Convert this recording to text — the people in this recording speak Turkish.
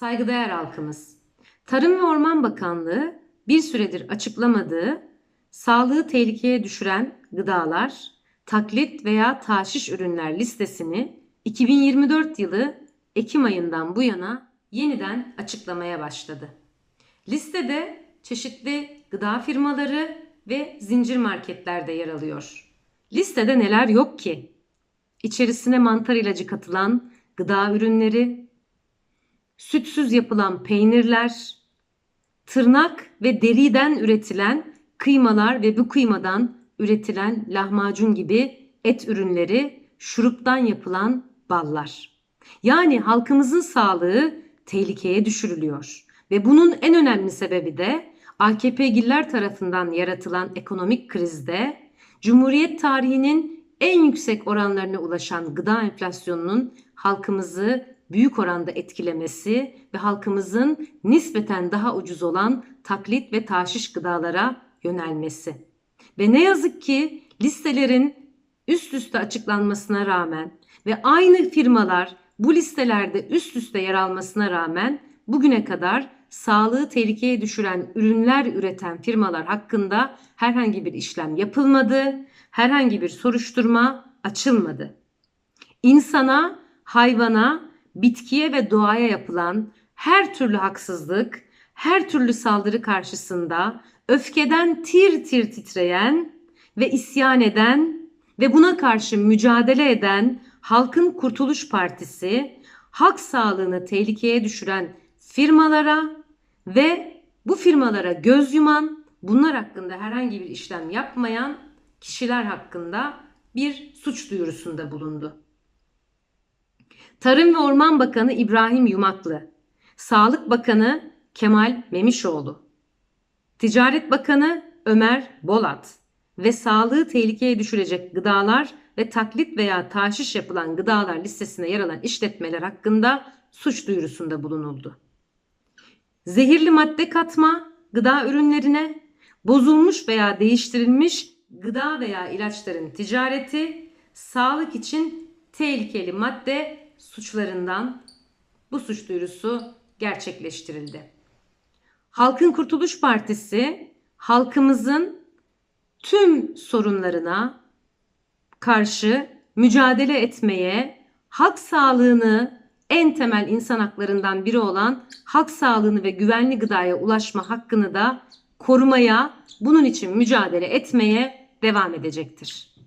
Saygıdeğer halkımız, Tarım ve Orman Bakanlığı bir süredir açıklamadığı sağlığı tehlikeye düşüren gıdalar, taklit veya taşiş ürünler listesini 2024 yılı Ekim ayından bu yana yeniden açıklamaya başladı. Listede çeşitli gıda firmaları ve zincir marketler de yer alıyor. Listede neler yok ki? İçerisine mantar ilacı katılan gıda ürünleri, sütsüz yapılan peynirler, tırnak ve deriden üretilen kıymalar ve bu kıymadan üretilen lahmacun gibi et ürünleri, şuruptan yapılan ballar. Yani halkımızın sağlığı tehlikeye düşürülüyor. Ve bunun en önemli sebebi de AKP'giller tarafından yaratılan ekonomik krizde Cumhuriyet tarihinin en yüksek oranlarına ulaşan gıda enflasyonunun halkımızı büyük oranda etkilemesi ve halkımızın nispeten daha ucuz olan taklit ve taşiş gıdalara yönelmesi. Ve ne yazık ki listelerin üst üste açıklanmasına rağmen ve aynı firmalar bu listelerde üst üste yer almasına rağmen bugüne kadar sağlığı tehlikeye düşüren ürünler üreten firmalar hakkında herhangi bir işlem yapılmadı, herhangi bir soruşturma açılmadı. İnsana, hayvana, bitkiye ve doğaya yapılan her türlü haksızlık, her türlü saldırı karşısında öfkeden tir tir titreyen ve isyan eden ve buna karşı mücadele eden Halkın Kurtuluş Partisi halk sağlığını tehlikeye düşüren firmalara ve bu firmalara göz yuman, bunlar hakkında herhangi bir işlem yapmayan kişiler hakkında bir suç duyurusunda bulundu. Tarım ve Orman Bakanı İbrahim Yumaklı, Sağlık Bakanı Kemal Memişoğlu, Ticaret Bakanı Ömer Bolat ve sağlığı tehlikeye düşürecek gıdalar ve taklit veya taşiş yapılan gıdalar listesine yer alan işletmeler hakkında suç duyurusunda bulunuldu. Zehirli madde katma gıda ürünlerine, bozulmuş veya değiştirilmiş gıda veya ilaçların ticareti, sağlık için tehlikeli madde suçlarından bu suç duyurusu gerçekleştirildi. Halkın Kurtuluş Partisi halkımızın tüm sorunlarına karşı mücadele etmeye, halk sağlığını en temel insan haklarından biri olan halk sağlığını ve güvenli gıdaya ulaşma hakkını da korumaya, bunun için mücadele etmeye devam edecektir.